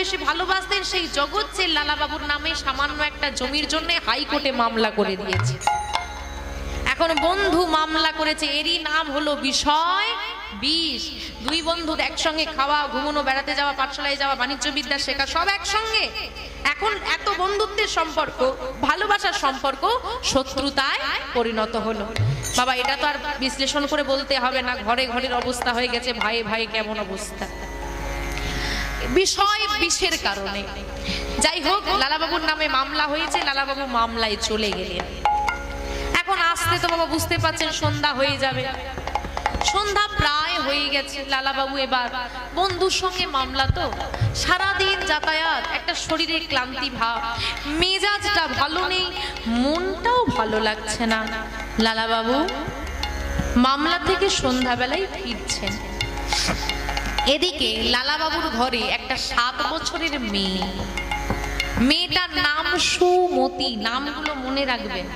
বেশি ভালোবাসতেন সেই জগৎ চেল লালাবাবুর নামে সামান্য একটা জমির জন্য হাইকোর্টে মামলা করে দিয়েছে। এখন বন্ধু মামলা করেছে, এরই নাম হলো বিষয় বিষ। দুই বন্ধু একসঙ্গে খাওয়া, ঘুমানো, বেড়াতে যাওয়া, পাঠশালায় যাওয়া, বাণিজ্য বিদ্যা শেখা, সব একসঙ্গে। এখন এত বন্ধুত্বের সম্পর্ক, ভালোবাসার সম্পর্ক শত্রুতায় পরিণত হলো। বাবা, এটা তো আর বিশ্লেষণ করে বলতে হবে না, ঘরে ঘরের অবস্থা হয়ে গেছে, ভাই ভাই, কেমন অবস্থা? বিষয় বিষের কারণে। যাই হোক লালাবাবুর নামে মামলা হয়েছে, লালাবাবু মামলায় চলে গেলেন। এখন আসতে তো বাবা বুঝতে পারছেন, সন্ধ্যা হয়ে যাবে। সন্ধ্যা প্রায় হয়ে গেছে, লালাবাবু এবার। বন্ধুর সঙ্গে মামলা তো। সারাদিন যাতায়াত, একটা শরীরে ক্লান্তি ভাব। মেজাজটা ভালো নেই, মনটাও ভালো লাগছে না। লালাবাবু, মামলা থেকে সন্ধ্যাবেলায় ফিরছেন। এদিকে লালাবাবুর ঘরে একটা সাত বছরের মেয়ে। মেয়েটার নাম সুমতি, নামগুলো মনে রাখবেন।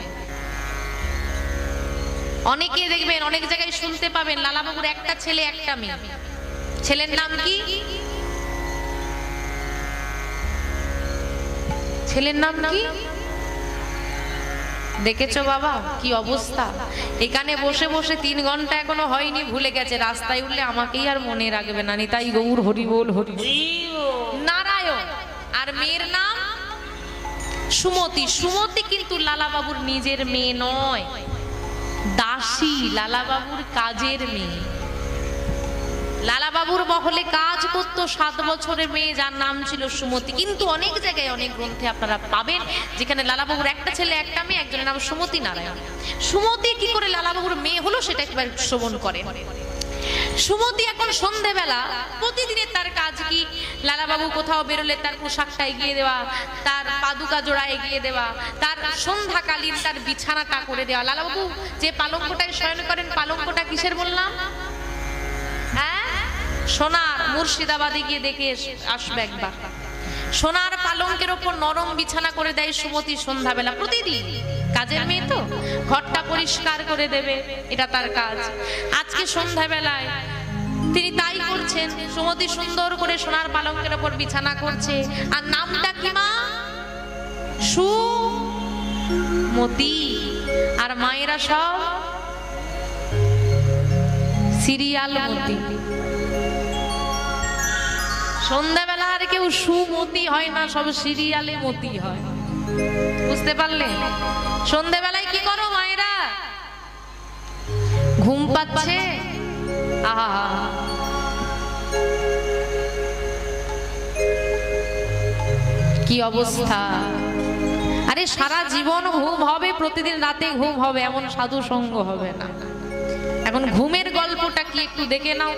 অনেকে দেখবেন, অনেক জায়গায় শুনতে পাবেন, লালাবাবুর একটা ছেলে, একটা মেয়ে। ছেলের নাম কি? ছেলের নাম কি? দেখেছ বাবা? কি অবস্থা? এখানে বসে বসে তিন ঘণ্টা এখনও হয়নি, ভুলে গেছে। রাস্তায় উঠলে আমাকেই আর মনে রাখবে না। নিতাই গৌর, হরি বল, হরি নারায়ণ, আর মেয়ের নাম? সুমতি। সুমতি কিন্তু লালাবাবুর নিজের মেয়ে নয়। দাসী লালাবাবুর কাজের মেয়ে। লালাবাবুর মহলে কাজ করতো সাত বছরের মেয়ে, যার নাম ছিল সুমতি। কিন্তু অনেক জায়গায় অনেক গ্রন্থে আপনারা পাবেন, যেখানে লালাবাবুর একটা ছেলে, একটা মেয়ে, একজনের নাম সুমতি নারায়ণ। সুমতি কি করে লালাবাবুর মেয়ে হলো সেটা একবার শ্রবণ করেন। সুমতি এখন সন্ধেবেলা, প্রতিদিনের তার কাজ কি? লালাবাবু কোথাও বেরোলে তার পোশাকটা এগিয়ে দেওয়া, তার পাদুকা জোড়া এগিয়ে দেওয়া, তার সন্ধ্যাকালীন তার বিছানাটা করে দেওয়া। লালাবাবু যে পালঙ্কটায় শয়ন করেন, পালঙ্কটা কিসের বললাম? সোনার মুর্শিদাবাদে গিয়ে দেখে আসবে একবার। সোনার পালঙ্কের ওপর নরম বিছানা করে দেয় সুমতি সন্ধ্যাবেলা। প্রতিদিন। কাজের মেয়ে তো। ঘরটা পরিষ্কার করে দেবে। এটা তার কাজ। আজকে সন্ধ্যাবেলায় তিনি তাই করছেন। সুমতি সুন্দর করে সোনার পালঙ্কের ওপর বিছানা করছে। আর নামটা কি মা? সুমতি। আর মায়েরা সব সিরিয়াল মতি। সন্ধ্যাবেলা আর কেউ সুমতি হয় না, সব সিরিয়ালে মতি হয়। বুঝতে পারলে? সন্ধ্যাবেলায় কি করো মায়েরা? ঘুম পাচ্ছে? আহা কি অবস্থা? আরে সারা জীবন ঘুম হবে, প্রতিদিন রাতে ঘুম হবে, এমন সাধু সঙ্গ হবে না। এখন ঘুমের গল্পটা কি একটু দেখে নাও।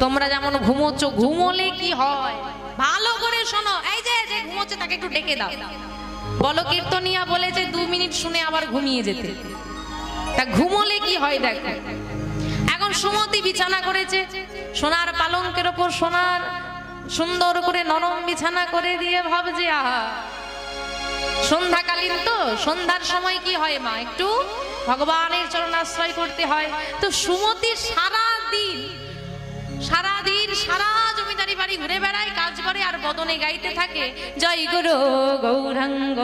তোমরা যেমন ঘুমোচ্ছ, ঘুমোলে কি হয়? ভালো করে শোনো। এই যে যে ঘুমোচ্ছে, তাকে একটু ডেকে দাও। বলো, কীর্তনিয়া বলেছে, দু মিনিট শুনে আবার ঘুমিয়ে যেতে। তা ঘুমোলে কি হয় দেখো। এখন সুমতি বিছানা করেছে, সোনার পালঙ্কের ওপর সোনার সুন্দর করে নরম বিছানা করে দিয়ে ভাবছে, আহা। সন্ধ্যাকালীন তো, সন্ধ্যার সময় কি হয় মা? একটু ভগবানের চরণ আশ্রয় করতে হয়। তো সুমতি সারা দিন সারা দিন সারা জমিদারি বাড়ি ঘুরে বেড়ায়, কাজ করে আর বদনে গাইতে থাকে। জয় গুরু গৌরাঙ্গ।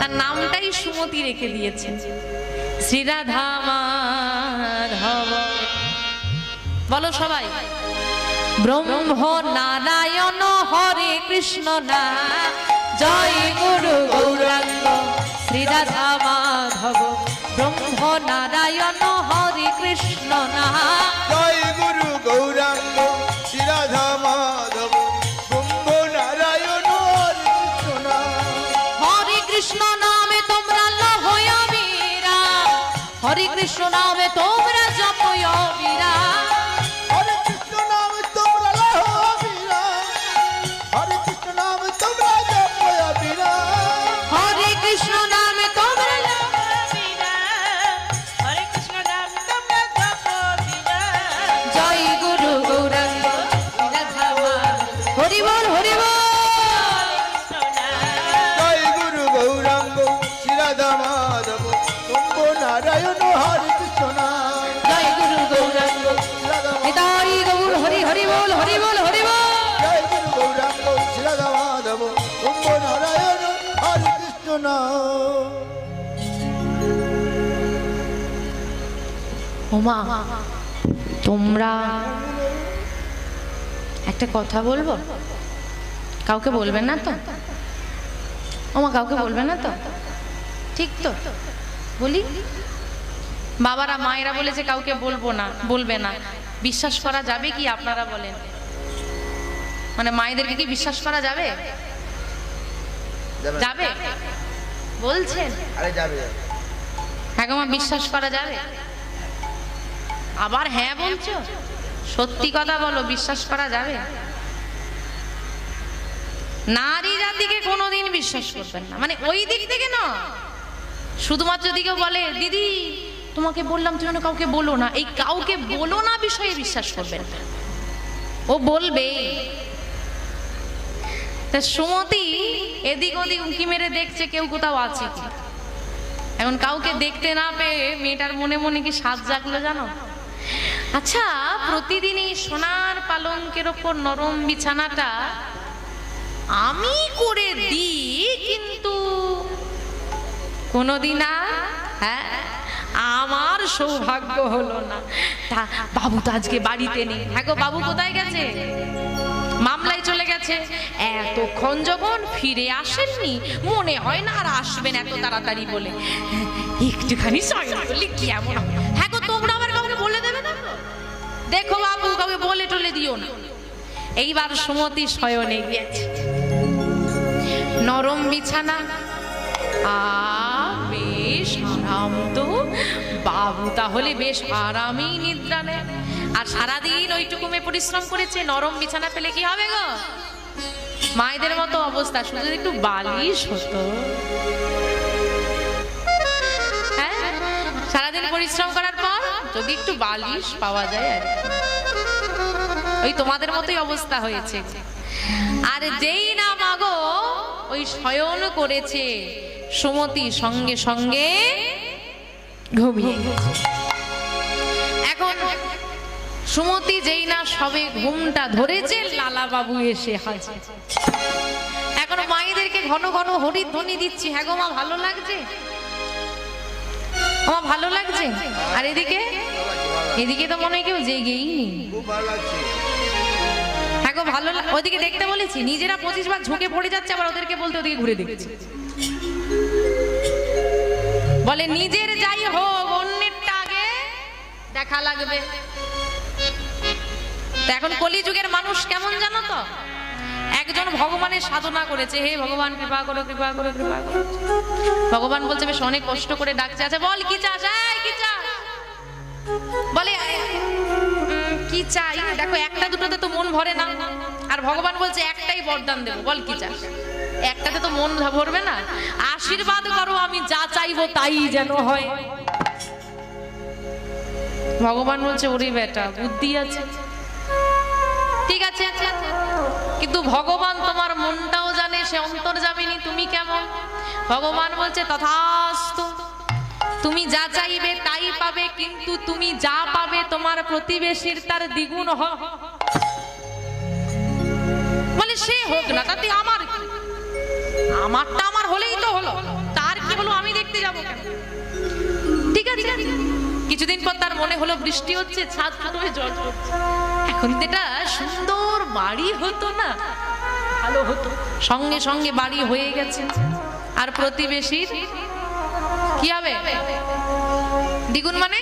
তার নামটাই সুমতি রেখে দিয়েছেন। বলো সবাই। ব্রহ্ম নারায়ণ হরে কৃষ্ণ না। জয় গুরু গৌরাঙ্গ। শ্রীরাধা মাধব। ব্রহ্ম নারায়ণ হরি কৃষ্ণ না জয় গুরু গৌরাঙ্গ। ওমা, তোমরা একটা কথা বলব? কাউকে বলবেন না তো? ওমা, কাউকে বলবেন না তো? ঠিক তো? বলি। বাবারা, মায়েরা বলেছে কাউকে বলব না, বলবে না। বিশ্বাস করা যাবে কি আপনারা বলেন? মানে মায়েদেরকে কি বিশ্বাস করা যাবে? যাবে? বলছেন? আরে যাবে হ্যাঁ মা বিশ্বাস করা যাবে? আবার হ্যাঁ বলছো? সত্যি কথা বলো বিশ্বাস করা যাবে? নারী জাতিকে কোনোদিন বিশ্বাস করবেন না। মানে ওই দিক থেকে না। শুধুমাত্র যদি কেউ বলে দিদি তোমাকে বললাম তুমি যেন কাউকে বলো না। এই কাউকে বলো না বিষয়ে বিশ্বাস করবেন না। ও বলবে তা সুমতি এদিক ওদিক উঁকি মেরে দেখছে কেউ কোথাও আছে এখন কাউকে দেখতে না পেয়ে মেয়েটার মনে মনে কি সাজ জাগলো জানো? আচ্ছা প্রতিদিনই সোনার পালঙ্কের ওপর নরম বিছানাটা আমি করে দিই, কিন্তু কোনোদিন আর হ্যাঁ আমার সৌভাগ্য হলো না। তা, বাবু তো আজকে বাড়িতে নেই। হ্যাঁ গো, বাবু কোথায় গেছে? মামলায় চলে গেছে এতক্ষণ যখন ফিরে আসেননি, মনে হয় না আর আসবেন এত তাড়াতাড়ি বলে। একটুখানি কি এমন হ্যাঁ গো, তোমরা আবার কাউকে বলে দেবে না দেখো বাবু, কাউকে বলে টলে দিও না। এইবার সুমতি শয়নে গিয়েছে। নরম বিছানা, আ, বেশ আরাম তো বাবু তাহলে বেশ আরামেই নিদ্রা নেয় আর সারাদিন ওইটুকুমে পরিশ্রম করেছে, নরম বিছানা পেলে কি হবে গো? মায়েদের মতো অবস্থা, শুধু একটু বালিশ হতো। হ্যাঁ? সারাদিন পরিশ্রম করার পর যদি একটু বালিশ পাওয়া যায় আর ওই তোমাদের মতোই অবস্থা হয়েছে। আর যেই না মাগো, ওই শয়ন করেছে সুমতি সঙ্গে সঙ্গে ঘুমিয়ে এখন সুমতি যেই না সবে ঘুমটা ধরেছে লালা বাবু এসে হাজির। এখন মায়েদেরকে ঘন ঘন হরিধ্বনি দিচ্ছি। হ্যাঁ গো মা, ভালো লাগছে? আমার ভালো লাগছে? আর এদিকে? এদিকে তো মনে হয় কেউ জেগেই হ্যাঁ গো, ভালো ওদিকে দেখতে বলেছি, নিজেরা পঁচিশ বার ঝুঁকে পড়ে যাচ্ছে, আবার ওদেরকে বলতে ওদিকে ঘুরে দেখছি। বলে, নিজের যাই হোক, অন্যেরটা আগে দেখা লাগবে। তো এখন কলিযুগের মানুষ কেমন জানো তো? একজন ভগবানের সাধনা করেছে। হে ভগবান, কৃপা করো কৃপা করো কৃপা করো। ভগবান বলছে, বেশ অনেক কষ্ট করে ডাকছে। আছে বল, কি চাস? কি চাস? বলে কি চাই? দেখো, একটা দুটোতে তো মন ভরে না। আর ভগবান বলছে, একটাই বরদান দেবো। বল, কি চাস? একটাতে তো মন ভরবে না। আশীর্বাদ করো, আমি যা চাইব তাই যেন হয়। ভগবান বলছে, ওরে বেটা, বুদ্ধি আছে। ঠিক আছে? কিন্তু ভগবান তোমার মনটাও জানে, সে অন্তর যাবেনি, তুমি কেমন? ভগবান বলছে, তথাস্তু, তুমি যা চাইবে তাই পাবে, কিন্তু তুমি যা পাবে তোমার প্রতিবেশীর তার দ্বিগুণ হ। বলে, সে হোক না, তাতে আমার আমারটা আমার হলেই তো হলো, তার কি হলো আমি দেখতে যাব ঠিক আছে? কিছুদিন পর তার মনে হলো, বৃষ্টি হচ্ছে, ছাদ ফুটবে জল তো এটা সুন্দর বাড়ি হতো না, ভালো হতো। সঙ্গে সঙ্গে বাড়ি হয়ে গেছে। আর প্রতিবেশীর কি হবে? দ্বিগুণ মানে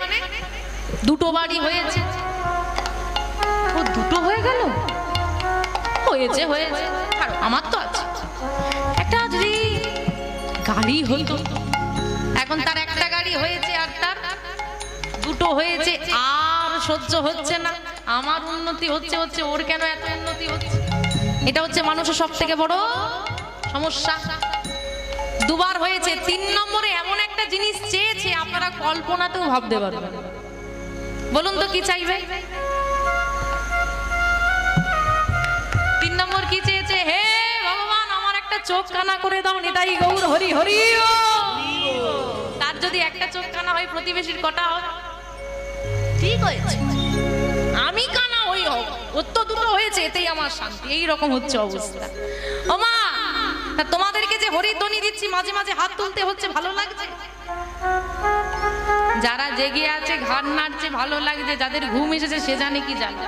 দুটো বাড়ি হয়েছে। ও, দুটো হয়ে গেল? হয়েছে হয়েছে। আমার তো আছে। একটা যদি গাড়ি হতো, এখন তার একটা গাড়ি হয়েছে আর তার দুটো হয়েছে। আর সহ্য হচ্ছে না। আমার উন্নতি হচ্ছে হচ্ছে, ওর কেন এত উন্নতি হচ্ছে? এটা হচ্ছে মানুষের সব থেকে বড় সমস্যা। দুবার হয়েছে, তিন নম্বরে এমন একটা জিনিস চেয়েছে, আপনারা কল্পনাতেও ভাবতে পারবেন বলুন তো কি চাইবে? তিন নম্বর কি চেয়েছে? হে ভগবান, আমার একটা চোখ কানা করে দাও নিতাই গৌর, হরি হরি তার যদি একটা চোখ কানা হয়, প্রতিবেশীর কটা হয়? ঠিক হয়েছে। তো দুটো হয়েছে এতেই আমার শান্তি এই রকম হচ্ছে অবস্থা ও মা তোমাদেরকে যে হরিধ্বনি দিচ্ছি মাঝে মাঝে হাত তুলতে হচ্ছে ভালো লাগছে যারা জেগে আছে ঘাট নাড়ছে ভালো লাগছে যাদের ঘুম এসেছে সে জানে কি জানে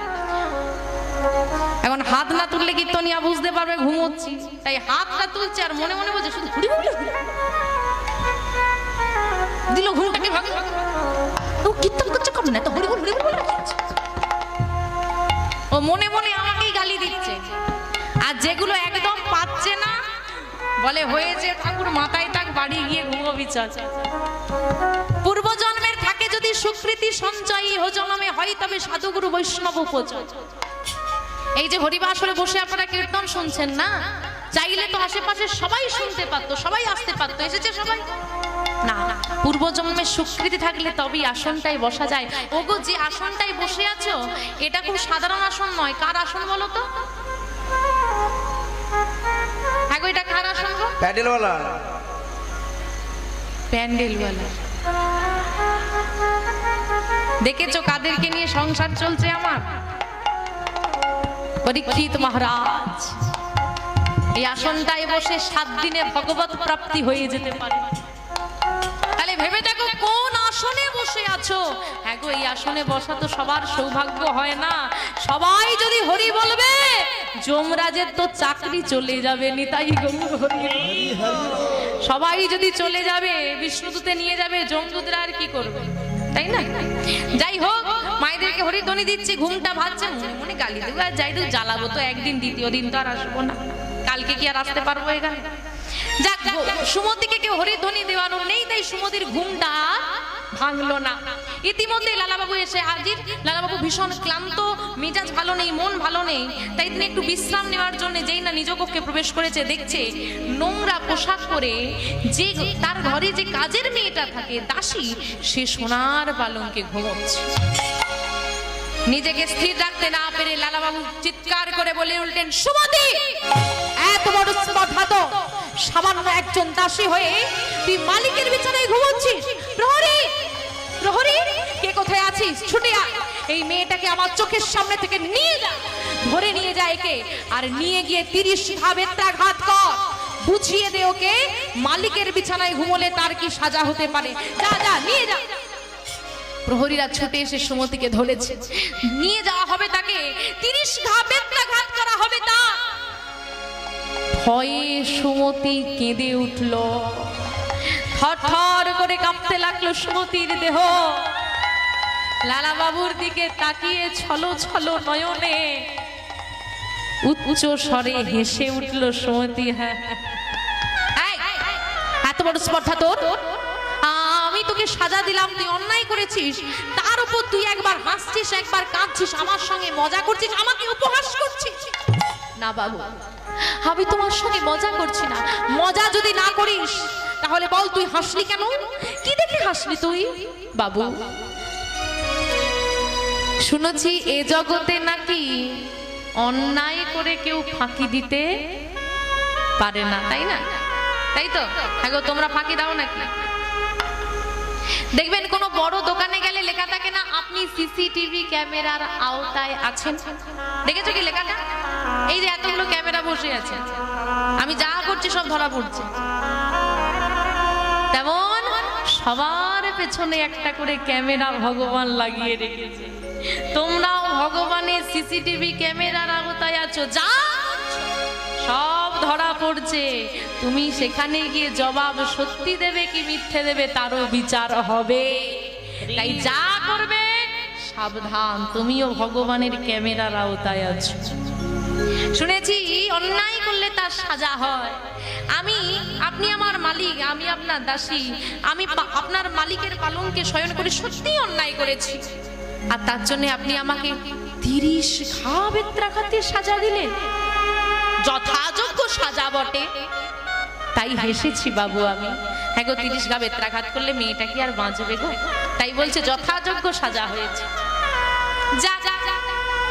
এখন হাত না তুললে কীর্তনিয়া বুঝতে পারবে ঘুমোচ্ছি তাই হাতটা তুলছে আর মনে মনে বলছে শুধু ঘুরি। দিল ঘুমটাকে ভাগে। ও কীর্তন করছে কম না তো হরি হরি হরি হরি করছে। ও মনে মনে আমাকেই গালি দিচ্ছে। আর যেগুলো একদম পাচ্ছে না, বলে হয়েছে ঠাকুর মাথায় তাক বাড়ি গিয়ে ঘুমো বিচার পূর্বজন্মের থাকে যদি সুকৃতি সঞ্চয়ী হোজনমে হয় তবে সাধুগুরু বৈষ্ণব উপচয় এই যে হরিবাসরে বসে আপনারা কীর্তন শুনছেন না? চাইলে তো আশেপাশে সবাই শুনতে পারতো, সবাই আসতে পারতো, এসেছে সবাই? না পূর্বজন্মে সুকৃতি থাকলে তবেই আসনটাই বসা যায়। ওগো যে আসনটাই বসে আছো এটা খুব সাধারণ আসন নয়। কার আসন বলো তো? হ্যাঁ গো, এটা কার আসন গো? প্যান্ডেলওয়ালা দেখেছ কাদেরকে নিয়ে সংসার চলছে আমার? পরীক্ষিত মহারাজ এই আসনটায় বসে সাত দিনে ভগবত প্রাপ্তি হয়ে যেতে পারে। বসে আছো? হ্যাঁ গো, এই আসনে বসা তো সবার সৌভাগ্য হয় না। সবাই যদি হরি বলবে, যমরাজের তো চাকরি চলে যাবে, নিতাই সবাই যদি চলে যাবে বিষ্ণুদূতে নিয়ে যাবে, যমদূতরা আর কি করবে? তাই না? যাই হোক, মায়েদেরকে হরিধ্বনি দিচ্ছি, ঘুমটা ভাবছে মনে মনে গালি দেবো। আর যাই দেবো জ্বালাবো তো একদিন, দ্বিতীয় দিন তো আর আসব না। কালকে কি আর আসতে পারব এখানে? যাক সুমতিকে কেউ হরিধ্বনি দেওয়ানো নেই, তাই সুমতির ঘুমটা ভাঙলো না। ইতিমধ্যে লালাবাবু এসে হাজির। লালাবাবু ভীষণ ক্লান্ত, মেজাজ ভালো নেই, মন ভালো নেই। তাই তিনি একটু বিশ্রাম নেওয়ার জন্য যেই না নিজ কক্ষে প্রবেশ করেছে, দেখছে নোংরা পোশাক করে যে তার ঘরে যে কাজের মেয়েটা থাকে, দাসী, সে সোনার পালঙ্কে ঘুমোচ্ছে। নিজেকে স্থির রাখতে না পেরে লালাবাবু চিৎকার করে বলে উল্টেন, সুমতি, এত বড় স্পর্ধা তো সামান্য একজন দাসী হয়ে তুই মালিকের বিছানায় ঘুমোচ্ছিস। প্রহরী প্রহরী, কে কোথায় আছিস? ছুটে আয়। এই মেয়েটাকে আমার চোখের সামনে থেকে নিয়ে যা। ধরে নিয়ে যায় একে। আর নিয়ে গিয়ে তিরিশ ঘাত কর। বুঝিয়ে দে ওকে, মালিকের বিছানায় ঘুমোলে তার কি সাজা হতে পারে। যা যা, নিয়ে যা। প্রহরীরা ছুটে এসে সুমতিকে ধরেছে। নিয়ে যাওয়া হবে তাকে। তিরিশ ঘা বেত্রাঘাত করা হবে তা। ভয়ে সুমতি কেঁদে উঠল। থর করে কাঁপতে লাগল সুমতির দেহ। লালা বাবুর দিকে তাকিয়ে ছলো ছলো নয়নে উচ্চ স্বরে হেসে উঠল সুমতি হ্যাঁ। এই, এত বড় স্পর্ধা তোর? তোকে সাজা দিলাম, তুই অন্যায় করেছিস। তার উপর তুই একবার হাসছিস, একবার কাঁদছিস, আমার সঙ্গে মজা করছিস, আমাকে উপহাস করছিস। না বাবু, আমি তোমার সঙ্গে মজা করছি না। মজা যদি না করিস, তাহলে বল তুই হাসলি কেন? কি দেখে হাসলি তুই? বাবু, শুনেছি এ জগতে নাকি অন্যায় করে কেউ ফাঁকি দিতে পারে না, তাই না? তাই তো? তোমরা ফাঁকি দাও নাকি? দেখবেন, কোনো বড় দোকানে গেলে লেখা থাকে না, আপনি সিসিটিভি ক্যামেরার আওতায় আছেন। দেখেছ কি লেখাটা? এই যে এতগুলো ক্যামেরা বসে আছে। আমি যা করছি সব ধরা পড়ছে। তেমন সবার পেছনে একটা করে ক্যামেরা ভগবান লাগিয়ে রেখেছে। তোমরাও ভগবানের সিসিটিভি ক্যামেরার আওতায় আছো। যা সব ধরা পড়ছে। তুমি সেখানে গিয়ে জবাব সত্যি দেবে কি মিথ্যে দেবে তারও বিচার হবে। তাই যা করবে, সাবধান, তুমিও ভগবানের ক্যামেরার আওতায় আছো। শুনেছি, অন্যায় করলে তার সাজা হয়। আমি, আপনি আমার মালিক, আমি আপনার দাসী, আমি আপনার মালিকের পালনকে শয়ন করে সত্যি অন্যায় করেছি। আর তার জন্য আপনি আমাকে তিরিশ ঘা বেত্রাঘাতে সাজা দিলেন। যথাযোগ্য সাজা বটে। তাই হেসেছি বাবু আমি। হ্যাঁ গো, তিরিশ গা বেত্রাঘাত করলে মেয়েটা কি আর বাঁচবে গো। তাই বলছে, যথাযোগ্য সাজা হয়েছে। যা যা।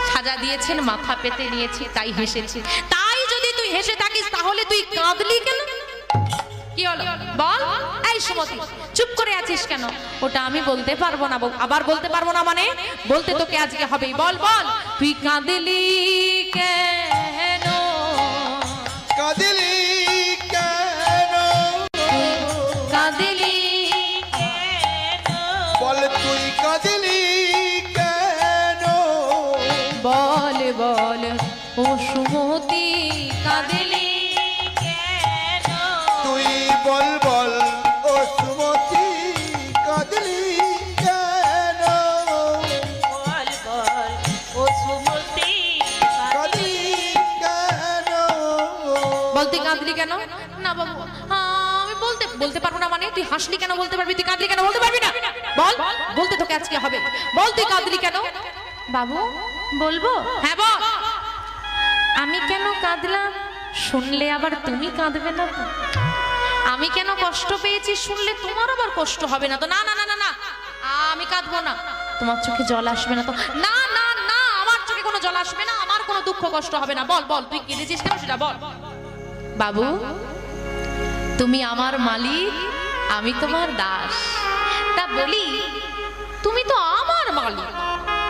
সাজা দিয়েছেন, মাথা পেতে নিয়েছি, তাই হেসেছি। তাই যদি তুই হেসে থাকিস, তাহলে তুই কাঁদলি কেন? কি হলো? বল। এই সুমতি, চুপ করে আছিস কেন? ওটা আমি বলতে পারব না আবার বলতে পারব না মানে? বলতে তোকে আজকে হবেই। বল বল। তুই কাঁদলি কেন? কাঁদিলি কাঁদলি কেন? না বাবু আহ, আমি বলতে বলতে পারব না মানে তুই হাসলি কেন বলতে পারবি তুই কাঁদলি কেন বলতে পারবি না? বল বলতে তোকে আজকে হবে। বল তুই কাঁদলি কেন? বাবু বলব? হ্যাঁ বল। আমি কেন কাঁদলাম? শুনলে আবার তুমি কাঁদবে না তো। আমি কেন কষ্ট পেয়েছি শুনলে তোমার আবার কষ্ট হবে না তো? না না না না না। আমি কাঁদবো না। তোমার চোখে জল আসবে না তো? না না না আমার চোখে কোনো জল আসবে না আমার কোনো দুঃখ কষ্ট হবে না। বল বল তুই কেঁদেছিস কেন সেটা বল। বাবু, তুমি আমার মালিক, আমি তোমার দাস। তা বলি, তুমি তো আমার মালিক।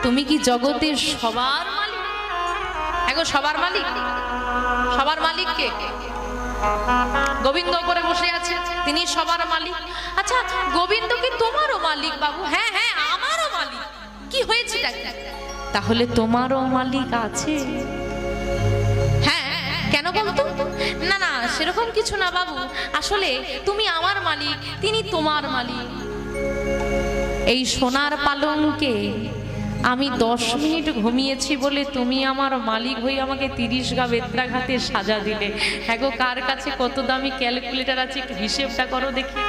তুমি কি জগতের সবার মালিক? এখন সবার মালিক? সবার মালিক কে? গোবিন্দ করে বসে আছে, তিনি সবার মালিক। আচ্ছা গোবিন্দ কি তোমারও মালিক বাবু? হ্যাঁ হ্যাঁ আমারও মালিক। কি হয়েছে তাহলে তোমারও মালিক আছে। হ্যাঁ কেন বলতো? না না, সেরকম কিছু না বাবু। আসলে তুমি আমার মালিক, তিনি তোমার মালিক। এই সোনার পালঙ্কে আমি দশ মিনিট ঘুমিয়েছি বলে তুমি আমার মালিক হয়ে আমাকে তিরিশ গা বেত্রাঘাতে সাজা দিলে। হ্যাঁ গো, কার কাছে কত দামি ক্যালকুলেটর আছে একটু হিসেবটা করো দেখি।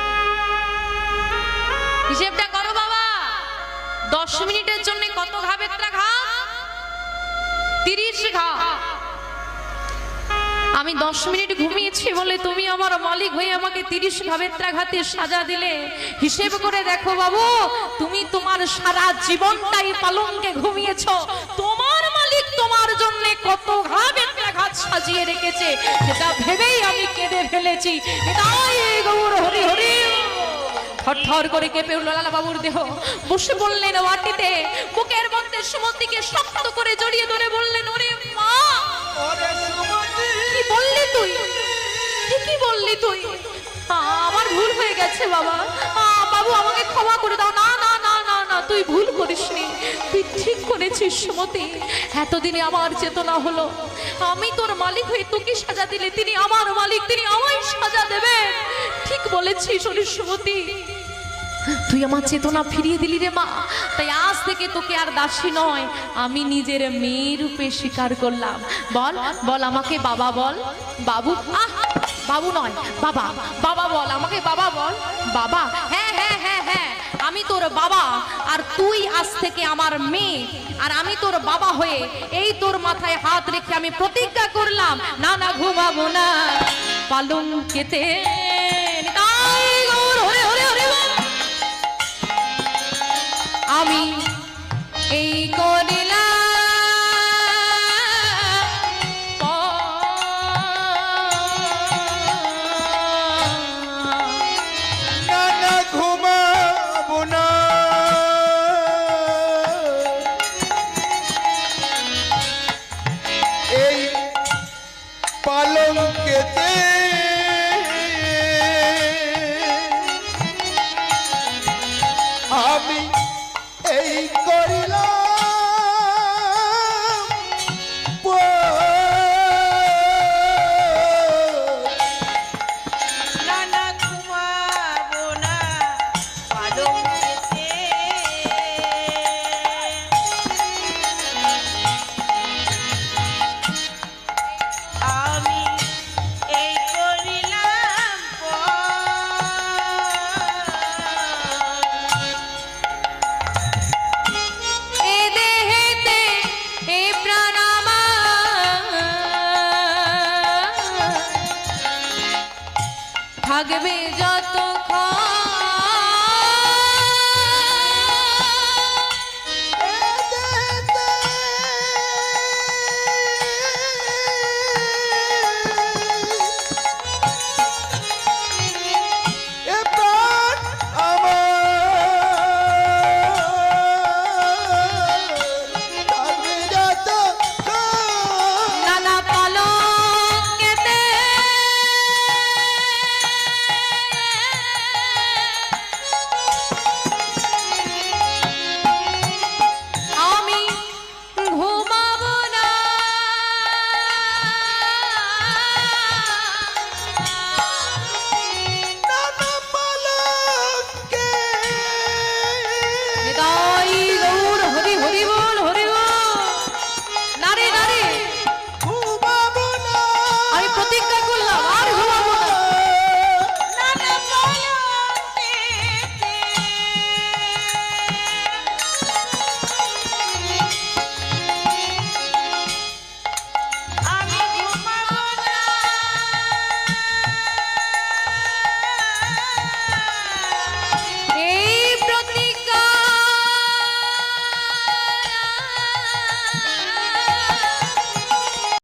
হিসেবটা করো বাবা। দশ মিনিটের জন্য কত ঘা বেত্রাঘাত? তিরিশ ঘা। আমি দশ মিনিট ঘুমিয়েছি বলে তুমি আমার মালিক হয়ে আমাকে তিরিশ ঘাতে সাজা দিলে। হিসেব করে দেখো বাবু, তুমি তোমার সারা জীবনটাই পালনকে ঘুমিয়েছ। তোমার মালিক তোমার জন্য কত ঘাত সাজিয়ে রেখেছে, সেটা ভেবেই আমি কেঁদে ফেলেছি। এটাই হরি হরি। করে কেঁপে উঠল দেহ। বসে বললেন বুকের মধ্যে সুমতিকে শক্ত করে জড়িয়ে ধরে বললেন, ওরে মা! তুই? ঠিকই বললি তুই। আমার ভুল হয়ে গেছে বাবা। বাবু, আমাকে ক্ষমা করে দাও। না না না না না, তুই ভুল করিসনি। তুই ঠিক করেছিস, সুমতি। এতদিনে আমার চেতনা হলো। আমি তোর মালিক হয়ে তোকে সাজা দিলে, তিনি আমার মালিক, তিনি আমায় সাজা দেবে ঠিক বলেছিস সুমতি। তুই আমার চেতনা ফিরিয়ে দিলি রে মা। তাই আজ থেকে তোকে আর দাসী নয়, আমি নিজের মেয়ে রূপে স্বীকার করলাম। বল বল আমাকে বাবা বল। বাবু বাবু নয়, বাবা বাবা বল, আমাকে বাবা বল। বাবা হ্যাঁ হ্যাঁ হ্যাঁ হ্যাঁ আমি তোর বাবা, আর তুই আজ থেকে আমার মেয়ে, আর আমি তোর বাবা হয়ে এই তোর মাথায় হাত রেখে আমি প্রতিজ্ঞা করলাম। না না, ঘুমাবো না। পালং কেতে আমি এই